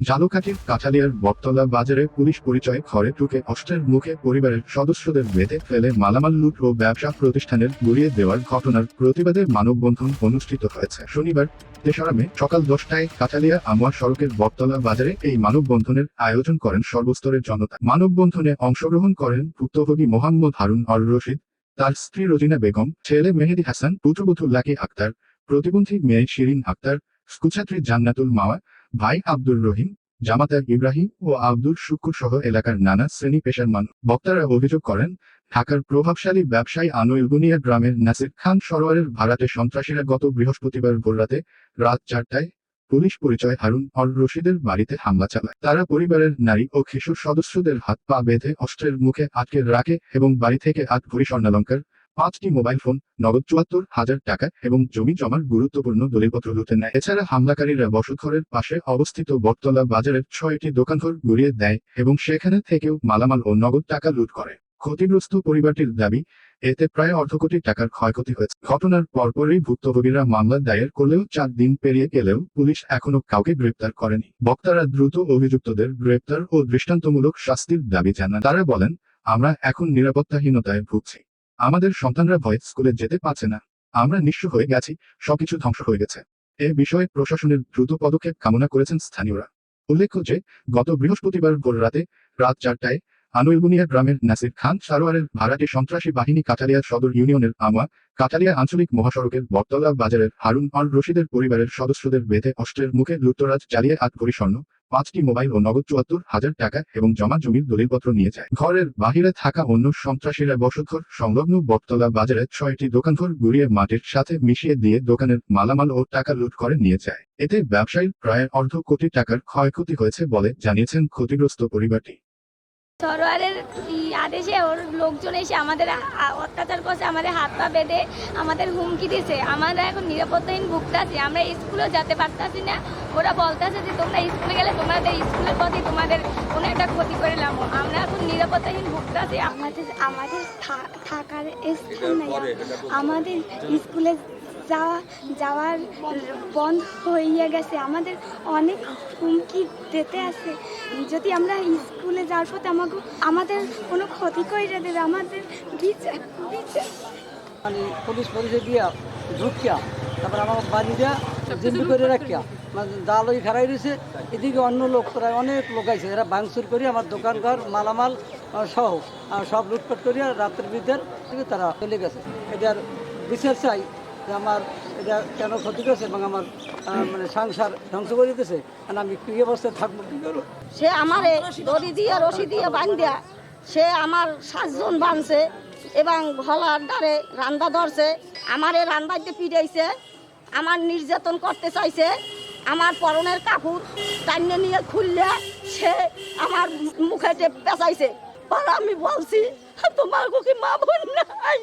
ঝালকাঠির কাঠালিয়ার বটতলা বাজারে পুলিশ পরিচয়ে ঘরে ঢুকে অস্ত্রের মুখে পরিবারের সদস্যদের বেঁধে ফেলে মালামাল লুট ও ব্যবসা প্রতিষ্ঠানের গুড়িয়ে দেওয়ার ঘটনার প্রতিবাদে মানববন্ধন অনুষ্ঠিত হয়েছে। শনিবার, তেসরা মে, সকাল দশটায় কাঠালিয়া আমোয়া সড়কের বটতলা বাজারে এই মানববন্ধনের আয়োজন করেন সর্বস্তরের জনতা। মানববন্ধনে অংশগ্রহণ করেন ভুক্তভোগী মোহাম্মদ হারুন অর রশিদ, তার স্ত্রী রোজিনা বেগম, ছেলে মেহেদি হাসান, পুত্রবধূ লাকি আক্তার, প্রতিবন্ধী মেয়ে শিরিন আক্তার, স্কুলছাত্রী জান্নাতুল মাওয়া ভাই আব্দুর রহিম জামাতা ইব্রাহিম ও আব্দুল শুকুর সহ এলাকার নানা শ্রেণি পেশার মানুষ। বক্তারা অভিযোগ করেন, ঢাকার প্রভাবশালী ব্যবসায়ী আনোয়ার গ্রামের নাসির খান সরোয়ারের ভাড়াতে সন্ত্রাসীরা গত বৃহস্পতিবার ভোররাতে রাত চারটায় পুলিশ পরিচয় হারুন অর রশিদের বাড়িতে হামলা চালায়। তারা পরিবারের নারী ও কিশোর সদস্যদের হাত পা বেঁধে অস্ত্রের মুখে আটকে রাখে এবং বাড়ি থেকে আট ভরি স্বর্ণালঙ্কার পাঁচটি মোবাইল ফোন, নগদ চুয়াত্তর হাজার টাকা এবং জমি জমার গুরুত্বপূর্ণ দলিলপত্র লুটে নেয়। এছাড়া হামলাকারীরা বসতঘরের পাশে অবস্থিত বটতলা বাজারের ছয়টি দোকানঘর গুড়িয়ে দেয় এবং সেখানে থেকেও মালামাল ও নগদ টাকা লুট করে। ক্ষতিগ্রস্ত পরিবারটির দাবি, এতে প্রায় অর্ধ কোটি টাকার ক্ষয়ক্ষতি হয়েছে। ঘটনার পরপরই ভুক্তভোগীরা মামলা দায়ের করলেও চার দিন পেরিয়ে গেলেও পুলিশ এখনও কাউকে গ্রেপ্তার করেনি। বক্তারা দ্রুত অভিযুক্তদের গ্রেপ্তার ও দৃষ্টান্তমূলক শাস্তির দাবি জানান। তারা বলেন, আমরা এখন নিরাপত্তাহীনতায় ভুগছি। আমাদের সন্তানরা ভয়ে স্কুলে যেতে পারছে না। আমরা নিঃস্ব হয়ে গেছি, সবকিছু ধ্বংস হয়ে গেছে। এ বিষয়ে প্রশাসনের দ্রুত পদক্ষেপ কামনা করেছেন স্থানীয়রা। উল্লেখ্য যে, গত বৃহস্পতিবার ভোর রাতে রাত চারটায় আনুইলবুনিয়া গ্রামের নাসির খান সারোয়ারের ভাড়াটে সন্ত্রাসী বাহিনী কাঠালিয়া সদর ইউনিয়নের আমা, কাঠালিয়া আঞ্চলিক মহাসড়কের বটতলা বাজারের হারুন অল রশিদের পরিবারের সদস্যদের বেঁধে অস্ত্রের মুখে লুটতরাজ চালিয়ে আট পাঁচটি মোবাইল ও নগদ চুয়াত্তর হাজার টাকা এবং জমা জমির দলিলপত্র নিয়ে যায়। ঘরের বাহিরে থাকা অন্য সন্ত্রাসীরা বসতঘর, সংলগ্ন বটতলা বাজারে ছয়টি দোকানঘর গুড়িয়ে মাটির সাথে মিশিয়ে দিয়ে দোকানের মালামাল ও টাকা লুট করে নিয়ে যায়। এতে ব্যবসায়ীর প্রায় অর্ধ কোটি টাকার ক্ষয়ক্ষতি হয়েছে বলে জানিয়েছেন ক্ষতিগ্রস্ত পরিবারটি। সরোয়ারের আদেশে ওর লোকজন এসে আমাদের অত্যাচার করছে, আমাদের হাত পা বেঁধে আমাদের হুমকি দিছে। আমরা এখন নিরাপত্তাহীন ভুগতাছি আমরা স্কুলেও যেতে পারতাছি না। ওরা বলতেছে যে তোমরা স্কুলে গেলে তোমাদের স্কুলের প্রতি তোমাদের কোনো একটা ক্ষতি করে লাভ আমরা এখন নিরাপত্তাহীন ভুগতাছি আমাদের আমাদের থাকার স্থান নাই। আমাদের স্কুলে যাওয়া, যাওয়ার বন্ধ হয়ে গেছে। আমাদের অনেক হুমকি দিতে আছে। যদি আমরা স্কুলে যাওয়ার পথে আমাকে আমাদের কোনো ক্ষতি করে দেবে, আমাদের মানে পুলিশ পরিচয় দিয়া ঢুকিয়া, তারপর আমার বাড়ি দিয়া জিম্মি করে রাখিয়া মানে জাল ওই খারাই রয়েছে এদিকে অন্য লোক, প্রায় অনেক লোক আছে এরা ভাঙচুর করি আমার দোকানঘর, মালামাল সহ সব লুটপাট করিয়া রাত্রের থেকে তারা চলে গেছে। এটার বিচার চাই। যে আমার এটা কেন ক্ষতি করেছে এবং আমার মানে সংসার ধ্বংস করে দিতেছে? আমি কী অবস্থায় থাকব, কী করব? সে আমারে দড়ি দিয়ে, রশি দিয়ে বান্ধিয়া সে আমার সাতজন বাঁধছে এবং গলার দ্বারে রান্দা ধরছে, আমারে রান্দাইতে পিড়াইছে আমার নির্যাতন করতে চাইছে, আমার পরনের কাপড় টাইনে নিয়ে খুললে সে আমার মুখে পেঁচাইছে। আর আমি বলছি, তোমার কি মা বোন নাই।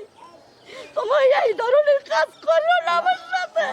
তোমার এই ধরনের কাজ করল না আমার সাথে?